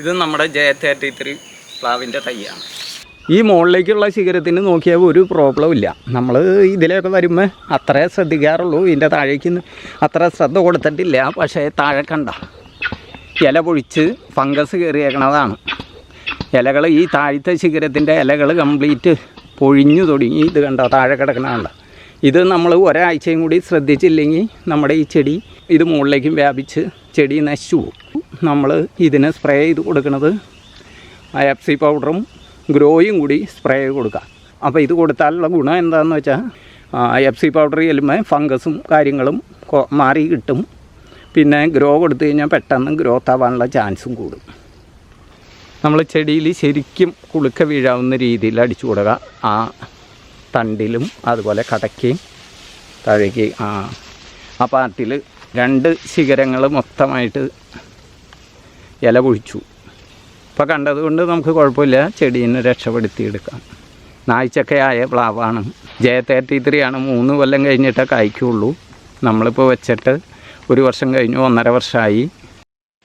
ഇത് നമ്മുടെ J thirty three പ്ലാവിന്റെ തൈയാണ്. ഈ മുകളിലേക്കുള്ള ശിഖരത്തിന് നോക്കിയാൽ ഒരു പ്രോബ്ലം ഇല്ല. നമ്മൾ ഇതിലേക്ക് വരുമ്പോൾ അത്രേ ശ്രദ്ധിക്കാറുള്ളൂ. ഇതിന്റെ താഴേക്ക് അത്ര ശ്രദ്ധ കൊടുത്തിട്ടില്ല. പക്ഷേ താഴെ കണ്ട ഇല പൊഴിച്ച് ഫംഗസ് കയറിയേക്കണതാണ്. ഇലകൾ ഈ താഴത്തെ ശിഖരത്തിന്റെ ഇലകൾ കംപ്ലീറ്റ് പൊഴിഞ്ഞു തുടങ്ങി. ഇത് കണ്ട? താഴെ കിടക്കണതാണ് ഇത് നമ്മൾ ഒരാഴ്ചയും കൂടി ശ്രദ്ധിച്ചില്ലെങ്കിൽ നമ്മുടെ ഈ ചെടി ഇത് മുകളിലേക്കും വ്യാപിച്ച് ചെടി നശിച്ചു പോകും. നമ്മൾ ഇതിന് സ്പ്രേ ചെയ്ത് കൊടുക്കുന്നത് എഫ് സി പൗഡറും ഗ്രോയും കൂടി സ്പ്രേ ചെയ്ത് കൊടുക്കുക. അപ്പോൾ ഇത് കൊടുത്താലുള്ള ഗുണം എന്താണെന്ന് വെച്ചാൽ എഫ് സി പൗഡർ ചെല്ലുമ്പോൾ ഫംഗസും കാര്യങ്ങളും മാറി കിട്ടും. പിന്നെ ഗ്രോ കൊടുത്തു കഴിഞ്ഞാൽ പെട്ടെന്ന് ഗ്രോത്ത് ആവാനുള്ള ചാൻസും കൂടും. നമ്മൾ ചെടിയിൽ ശരിക്കും കുളുക്ക വീഴാവുന്ന രീതിയിൽ അടിച്ചു കൊടുക്കുക. ആ തണ്ടിലും അതുപോലെ കടയ്ക്കയും താഴേക്ക് ആ ആ പാർട്ടിൽ രണ്ട് ശിഖരങ്ങൾ മൊത്തമായിട്ട് ഇല പൊഴിച്ചു ഇപ്പോൾ കണ്ടതുകൊണ്ട് നമുക്ക് കുഴപ്പമില്ല. ചെടീനെ രക്ഷപ്പെടുത്തിയെടുക്കാം. നായ്ച്ചക്കയായ പ്ലാവാണ്. ജെ തേർട്ടി ത്രീ ആണ്. മൂന്ന് കൊല്ലം കഴിഞ്ഞിട്ടേ കായ്ക്കുള്ളൂ. നമ്മളിപ്പോൾ വെച്ചിട്ട് ഒരു വർഷം കഴിഞ്ഞു ഒന്നര വർഷമായി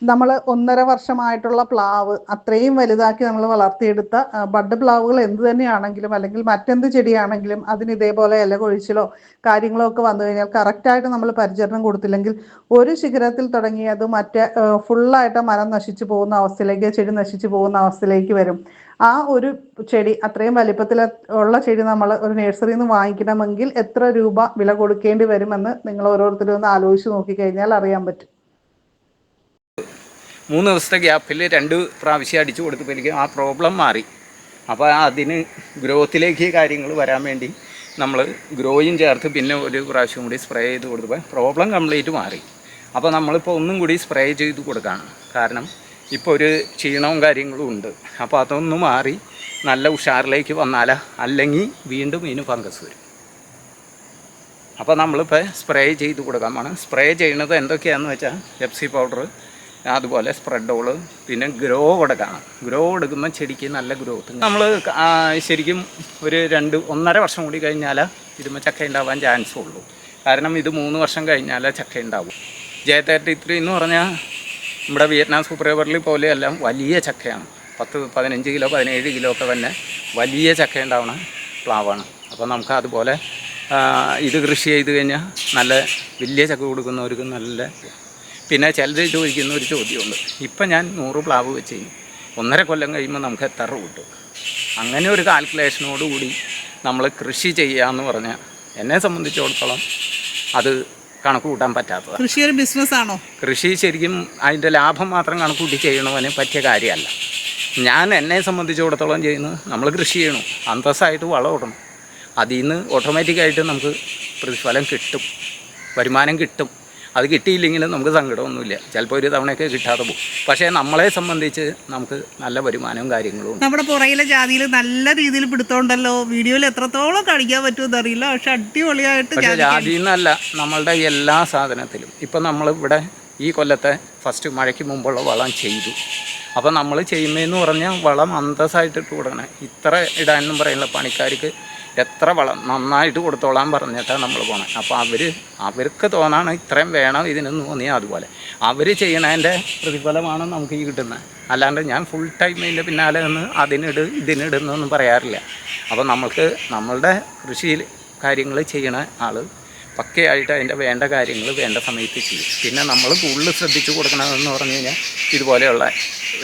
നമ്മൾ ഒന്നര വർഷമായിട്ടുള്ള പ്ലാവ് അത്രയും വലുതാക്കി നമ്മൾ വളർത്തിയെടുത്ത ബഡ് പ്ലാവുകൾ എന്ത് തന്നെയാണെങ്കിലും അല്ലെങ്കിൽ മറ്റെന്ത് ചെടിയാണെങ്കിലും അതിന് ഇതേപോലെ ഇല കൊഴിച്ചിലോ കാര്യങ്ങളോ ഒക്കെ വന്നു കഴിഞ്ഞാൽ കറക്റ്റായിട്ട് നമ്മൾ പരിചരണം കൊടുത്തില്ലെങ്കിൽ ഒരു ശിഖരത്തിൽ തുടങ്ങി അത് മറ്റേ ഫുള്ളായിട്ട് മരം നശിച്ചു പോകുന്ന അവസ്ഥയിലേക്ക് ചെടി നശിച്ചു പോകുന്ന അവസ്ഥയിലേക്ക് വരും. ആ ഒരു ചെടി അത്രയും വലിപ്പത്തിൽ ഉള്ള ചെടി നമ്മൾ ഒരു നഴ്സറിയിൽ നിന്ന് വാങ്ങിക്കണമെങ്കിൽ എത്ര രൂപ വില കൊടുക്കേണ്ടി വരുമെന്ന് നിങ്ങൾ ഓരോരുത്തരും ഒന്ന് ആലോചിച്ച് നോക്കിക്കഴിഞ്ഞാൽ അറിയാൻ പറ്റും. മൂന്ന് ദിവസത്തെ ഗ്യാപ്പിൽ രണ്ട് പ്രാവശ്യം അടിച്ചു കൊടുത്തപ്പോഴേക്കും ആ പ്രോബ്ലം മാറി. അപ്പോൾ അതിന് ഗ്രോത്തിലേക്ക് കാര്യങ്ങൾ വരാൻ വേണ്ടി നമ്മൾ ഗ്രോയും ചേർത്ത് പിന്നെ ഒരു പ്രാവശ്യം കൂടി സ്പ്രേ ചെയ്ത് കൊടുത്തപ്പോൾ പ്രോബ്ലം കംപ്ലീറ്റ് മാറി. അപ്പോൾ നമ്മളിപ്പോൾ ഒന്നും കൂടി സ്പ്രേ ചെയ്ത് കൊടുക്കുകയാണ് കാരണം ഇപ്പോൾ ഒരു ക്ഷീണവും കാര്യങ്ങളും ഉണ്ട്. അപ്പോൾ അതൊന്ന് മാറി നല്ല ഉഷാറിലേക്ക് വന്നാൽ അല്ലെങ്കിൽ വീണ്ടും ഇതിന് ഫംഗസ് വരും. അപ്പോൾ നമ്മളിപ്പോൾ സ്പ്രേ ചെയ്ത് കൊടുക്കാൻ വേണം സ്പ്രേ ചെയ്യുന്നത് എന്തൊക്കെയാണെന്ന് വെച്ചാൽ എഫ് സി പൗഡർ അതുപോലെ സ്പ്രെഡോൾ പിന്നെ ഗ്രോ കൊടുക്കണം ഗ്രോ കൊടുക്കുമ്പോൾ ചെടിക്ക് നല്ല ഗ്രോത്ത് നമ്മൾ ശരിക്കും ഒരു രണ്ട് ഒന്നര വർഷം കൂടി കഴിഞ്ഞാൽ ഇതുമ്പോൾ ചക്ക ഉണ്ടാവാൻ ചാൻസ് ഉള്ളൂ. കാരണം ഇത് മൂന്ന് വർഷം കഴിഞ്ഞാൽ ചക്ക ഉണ്ടാവും. ജെ തേർട്ടി ത്രീ എന്ന് പറഞ്ഞാൽ നമ്മുടെ വിയറ്റ്നാം സൂപ്പർ എവറിൽ പോലെയെല്ലാം വലിയ ചക്കയാണ്. പത്ത് പതിനഞ്ച് കിലോ പതിനേഴ് കിലോ ഒക്കെ തന്നെ വലിയ ചക്ക ഉണ്ടാവണ പ്ലാവാണ്. അപ്പോൾ നമുക്ക് അതുപോലെ ഇത് കൃഷി ചെയ്ത് കഴിഞ്ഞാൽ നല്ല വലിയ ചക്ക കൊടുക്കുന്നവർക്ക് നല്ല പിന്നെ ചിലർ ചോദിക്കുന്ന ഒരു ചോദ്യമുണ്ട്. ഇപ്പം ഞാൻ നൂറ് പ്ലാവ് വെച്ച് കഴിഞ്ഞു ഒന്നര കൊല്ലം കഴിയുമ്പോൾ നമുക്ക് എത്ര കിട്ടും? അങ്ങനെ ഒരു കാൽക്കുലേഷനോടുകൂടി നമ്മൾ കൃഷി ചെയ്യാമെന്ന് പറഞ്ഞാൽ എന്നെ സംബന്ധിച്ചിടത്തോളം അത് കണക്ക് കൂട്ടാൻ പറ്റാത്തത്. കൃഷി ഒരു ബിസിനസ് ആണോ? കൃഷി ശരിക്കും അതിന്റെ ലാഭം മാത്രം കണക്ക് കൂട്ടി ചെയ്യണവന് പറ്റിയ കാര്യമല്ല. ഞാൻ എന്നെ സംബന്ധിച്ചിടത്തോളം ചെയ്യുന്നത് നമ്മൾ കൃഷി ചെയ്യണം. അന്തസ്സായിട്ട് വളം ഇടണം. അതിൽ നിന്ന് ഓട്ടോമാറ്റിക്കായിട്ട് നമുക്ക് പ്രതിഫലം കിട്ടും. വരുമാനം കിട്ടും. അത് കിട്ടിയില്ലെങ്കിലും നമുക്ക് സങ്കടമൊന്നുമില്ല. ചിലപ്പോൾ ഒരു തവണയൊക്കെ കിട്ടാതെ പോകും. പക്ഷേ നമ്മളെ സംബന്ധിച്ച് നമുക്ക് നല്ല വരുമാനവും കാര്യങ്ങളും നമ്മുടെ പുറയിലെ ജാതിയിൽ നല്ല രീതിയിൽ പിടുത്തോണ്ടല്ലോ വീഡിയോയിൽ എത്രത്തോളം കാണിക്കാൻ പറ്റുമെന്ന് അറിയില്ല. പക്ഷെ അടിപൊളിയായിട്ട് പക്ഷേ ജാതി എന്നല്ല നമ്മളുടെ എല്ലാ സാധനത്തിലും. ഇപ്പം നമ്മളിവിടെ ഈ കൊല്ലത്തെ ഫസ്റ്റ് മഴയ്ക്ക് മുമ്പുള്ള വളം ചെയ്തു. അപ്പോൾ നമ്മൾ ചെയ്യുന്നതെന്ന് പറഞ്ഞാൽ വളം അന്തസ്സായിട്ട് ഇട്ട് കൊടുക്കണേ. ഇത്ര ഇടാനെന്നും പറയുന്ന പണിക്കാർക്ക് എത്ര വളം നന്നായിട്ട് കൊടുത്തോളാൻ പറഞ്ഞിട്ടാണ് നമ്മൾ പോണേ. അപ്പോൾ അവർ അവർക്ക് തോന്നാണ് ഇത്രയും വേണം ഇതിനെന്ന് തോന്നിയാൽ അതുപോലെ. അവർ ചെയ്യണതിന്റെ പ്രതിഫലമാണ് നമുക്ക് ഈ കിട്ടുന്നത് അല്ലാണ്ട് ഞാൻ ഫുൾ ടൈം ഇതിന്റെ പിന്നാലെ നിന്ന് അതിനിട് ഇതിനിടുന്നൊന്നും പറയാറില്ല. അപ്പോൾ നമ്മൾക്ക് നമ്മളുടെ കൃഷിയിൽ കാര്യങ്ങൾ ചെയ്യണ ആൾ പക്കയായിട്ട് അതിന്റെ വേണ്ട കാര്യങ്ങൾ വേണ്ട സമയത്ത് ചെയ്യും. പിന്നെ നമ്മൾ കൂടുതൽ ശ്രദ്ധിച്ചു കൊടുക്കണമെന്ന് പറഞ്ഞു കഴിഞ്ഞാൽ ഇതുപോലെയുള്ള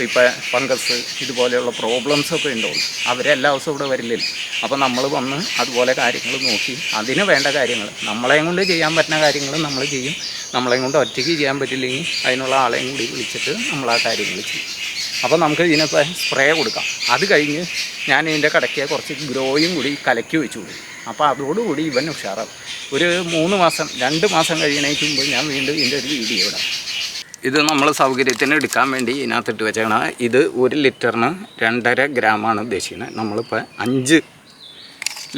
ഇപ്പോൾ ഫംഗസ് ഇതുപോലെയുള്ള പ്രോബ്ലംസ് ഒക്കെ ഉണ്ടാവും അവരെല്ലാ ദിവസവും ഇവിടെ വരില്ലല്ലോ. അപ്പോൾ നമ്മൾ വന്ന് അതുപോലെ കാര്യങ്ങൾ നോക്കി അതിന് വേണ്ട കാര്യങ്ങൾ നമ്മളെയും കൊണ്ട് ചെയ്യാൻ പറ്റുന്ന കാര്യങ്ങൾ നമ്മൾ ചെയ്യും. നമ്മളെയും കൊണ്ട് ഒറ്റയ്ക്ക് ചെയ്യാൻ പറ്റില്ലെങ്കിൽ അതിനുള്ള ആളെയും കൂടി വിളിച്ചിട്ട് നമ്മൾ ആ കാര്യങ്ങൾ ചെയ്യും. അപ്പോൾ നമുക്ക് ഇതിനൊക്കെ സ്പ്രേ കൊടുക്കാം. അത് കഴിഞ്ഞ് ഞാൻ ഇതിന്റെ കടയ്ക്ക് കുറച്ച് ഗ്രോയും കൂടി കലക്കി വെച്ചു കൊടുക്കും. അപ്പോൾ അതോടുകൂടി ഇവൻ ഉഷാറാവും. ഒരു മൂന്ന് മാസം രണ്ട് മാസം കഴിയണേക്ക് മുമ്പ് ഞാൻ വീണ്ടും ഇതിന്റെ ഒരു വീഡിയോ ഇടാം. ഇത് നമ്മൾ സൗകര്യത്തിന് എടുക്കാൻ വേണ്ടി ഇതിനകത്തിട്ട് വെച്ചാണ് ഇത് ഒരു ലിറ്ററിന് രണ്ടര ഗ്രാമാണ് ഉദ്ദേശിക്കുന്നത് നമ്മളിപ്പോൾ അഞ്ച്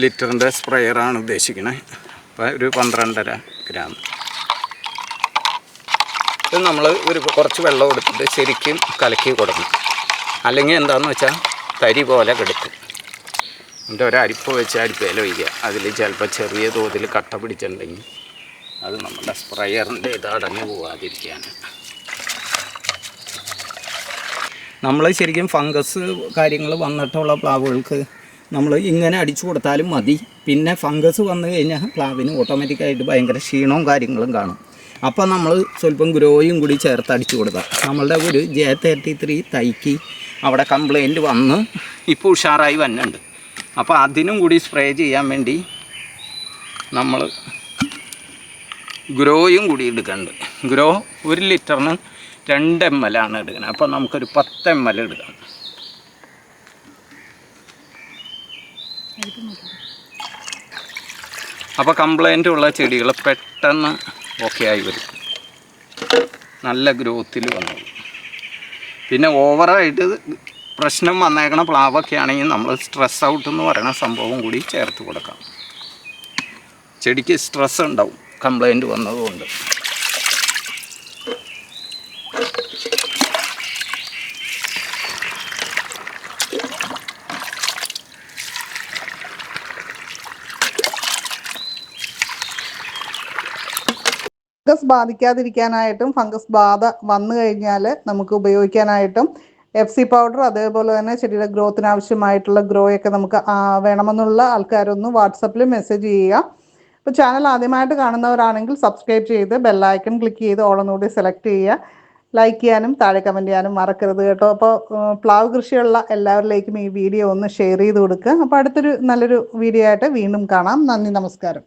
ലിറ്ററിന്റെ സ്പ്രെയറാണ് ഉദ്ദേശിക്കുന്നത് അപ്പോൾ ഒരു പന്ത്രണ്ടര ഗ്രാം. ഇത് നമ്മൾ ഒരു കുറച്ച് വെള്ളം എടുത്തിട്ട് ശരിക്കും കലക്കി കൊടുക്കണം. അല്ലെങ്കിൽ എന്താണെന്ന് വെച്ചാൽ തരി പോലെ കിടക്കും. എന്നിട്ട് ഒരു അരിപ്പ് വെച്ച് അരിപ്പയിൽ വയ്ക്കുക. അതിൽ ചിലപ്പോൾ ചെറിയ തോതിൽ കട്ട പിടിച്ചിട്ടുണ്ടെങ്കിൽ അത് നമ്മുടെ സ്പ്രയറിന്റെ ഇത് അടഞ്ഞു പോകാതിരിക്കാൻ നമ്മൾ ശരിക്കും ഫംഗസ് കാര്യങ്ങൾ വന്നിട്ടുള്ള പ്ലാവുകൾക്ക് നമ്മൾ ഇങ്ങനെ അടിച്ചു കൊടുത്താലും മതി. പിന്നെ ഫംഗസ് വന്നു കഴിഞ്ഞാൽ പ്ലാവിന് ഓട്ടോമാറ്റിക്കായിട്ട് ഭയങ്കര ക്ഷീണവും കാര്യങ്ങളും കാണും. അപ്പോൾ നമ്മൾ സ്വല്പം ഗ്രോയും കൂടി ചേർത്ത് അടിച്ചു കൊടുത്താൽ നമ്മളുടെ ഒരു ജെ തേർട്ടി ത്രീ തൈക്ക് അവിടെ കംപ്ലൈന്റ് വന്ന് ഇപ്പോൾ ഉഷാറായി വന്നുണ്ട് അപ്പോൾ അതിനും കൂടി സ്പ്രേ ചെയ്യാൻ വേണ്ടി നമ്മൾ ഗ്രോയും കൂടി എടുക്കുന്നുണ്ട് ഗ്രോ ഒരു ലിറ്ററിന് രണ്ട് എം എൽ ആണ് എടുക്കുന്നത് അപ്പോൾ നമുക്കൊരു പത്ത് എം എൽ എടുക്കാം. അപ്പോൾ കംപ്ലൈന്റ് ഉള്ള ചെടികൾ പെട്ടെന്ന് ഓക്കെ ആയി വരും. നല്ല ഗ്രോത്തിൽ വന്നു. പിന്നെ ഓവറായിട്ട് പ്രശ്നം വന്നേക്കണ പ്ലാവൊക്കെ ആണെങ്കിൽ നമ്മൾ സ്ട്രെസ് ഔട്ട് എന്ന് പറയുന്ന സംഭവം കൂടി ചേർത്ത് കൊടുക്കാം. ചെടിക്ക് സ്ട്രെസ് ഉണ്ടാവും കംപ്ലൈന്റ് വന്നതുകൊണ്ട്. ഫംഗസ് ബാധിക്കാതിരിക്കാനായിട്ടും ഫംഗസ് ബാധ വന്നു കഴിഞ്ഞാൽ നമുക്ക് ഉപയോഗിക്കാനായിട്ടും എഫ് സി പൗഡർ അതേപോലെ തന്നെ ചെടിയുടെ ഗ്രോത്തിന് ആവശ്യമായിട്ടുള്ള ഗ്രോയൊക്കെ നമുക്ക് വേണമെന്നുള്ള ആൾക്കാരൊന്ന് വാട്സപ്പിൽ മെസ്സേജ് ചെയ്യുക. ഇപ്പോൾ ചാനൽ ആദ്യമായിട്ട് കാണുന്നവരാണെങ്കിൽ സബ്സ്ക്രൈബ് ചെയ്ത് ബെല്ലൈക്കൺ ക്ലിക്ക് ചെയ്ത് ഓളൊന്നുകൂടി സെലക്ട് ചെയ്യുക. ലൈക്ക് ചെയ്യാനും താഴെ കമന്റ് ചെയ്യാനും മറക്കരുത് കേട്ടോ. അപ്പോൾ പ്ലാവ് കൃഷിയുള്ള എല്ലാവരിലേക്കും ഈ വീഡിയോ ഒന്ന് ഷെയർ ചെയ്ത് കൊടുക്കുക. അപ്പോൾ അടുത്തൊരു നല്ലൊരു വീഡിയോ ആയിട്ട് വീണ്ടും കാണാം. നന്ദി നമസ്കാരം.